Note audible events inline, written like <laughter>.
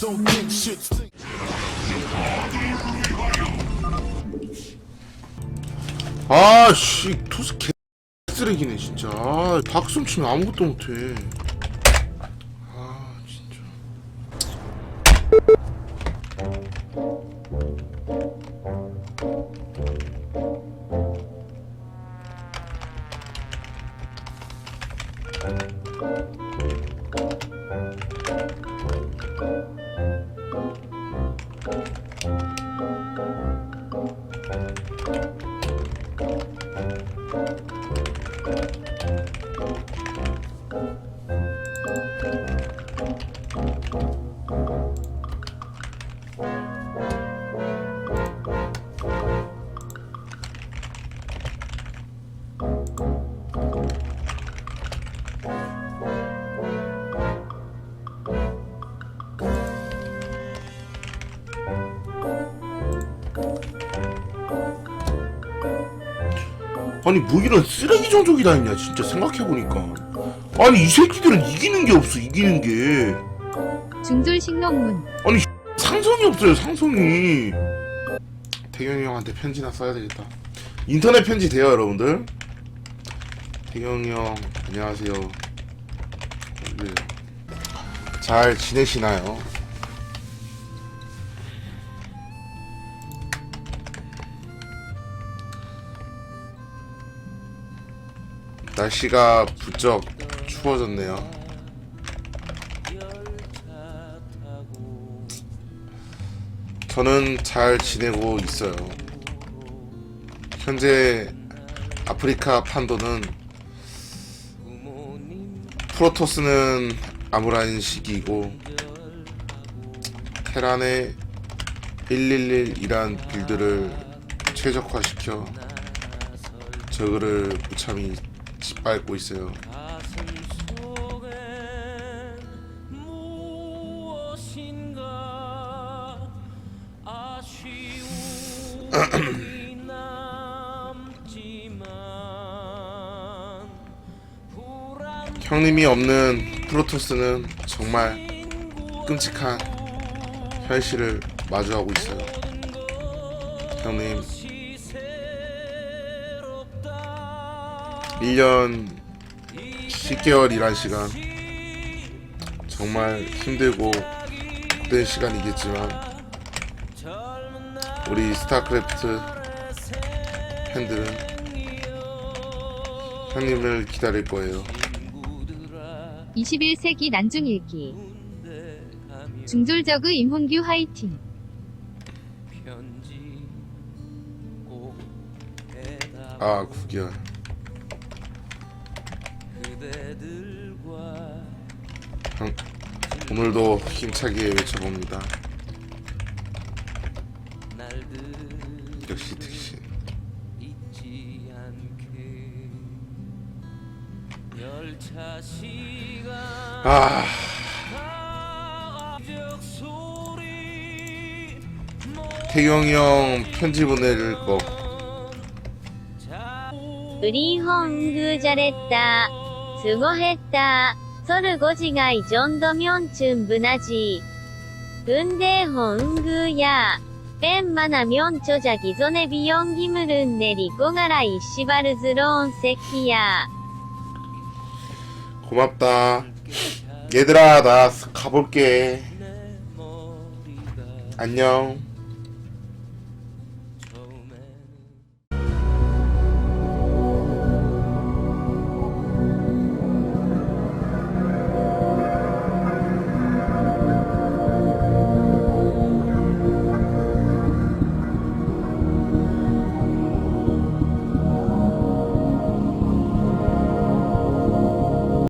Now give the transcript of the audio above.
Don't think shit. stink. 아씨 토스 개 쓰레기네 진짜. 아, 박승 치면 아무것도 못해. 아 진짜 아니 뭐 이런 쓰레기 종족이 다 있냐 진짜 생각해보니까. 아니 이 새끼들은 이기는 게 없어 이기는 게. 중졸 식농문. <laughs> 상성이 없어요 상성이. 태경이 형한테 편지나 써야 되겠다. 인터넷 편지 돼요 여러분들? 태경이 형 안녕하세요. 네. 잘 지내시나요? 날씨가 부쩍 추워졌네요 저는 잘 지내고 있어요. 현재 아프리카 판도는 프로토스는 아무라인 시기이고 테란의 111이란 빌드를 최적화시켜 저그를 무참히 짓밟고 있어요. <clears throat> 형님이 없는 프로토스는 정말 끔찍한 현실을 마주하고 있어요. 형님, 1년 10개월이란 시간 정말 힘들고 고된 시간이겠지만 우리 스타크래프트 팬들은 형님을 기다릴 거예요. 21세기 난중 일기 중졸저그 임홍규 화이팅 아, 9개월. 음, 오늘도 힘차게 외쳐봅니다. 역시 특신. 아. 태경이 형 편지 보내줄 거. 우리 헝그 잘했다. スゴヘッター。ソルゴジガイジョンドミョンチュンブナジー。グンデーホングーヤー。ペンマナミョンチョジャギゾネビヨンギムルンネリゴガライシバルズローンセキヤー。 고맙다. 얘들아, 나 가볼게. 안녕.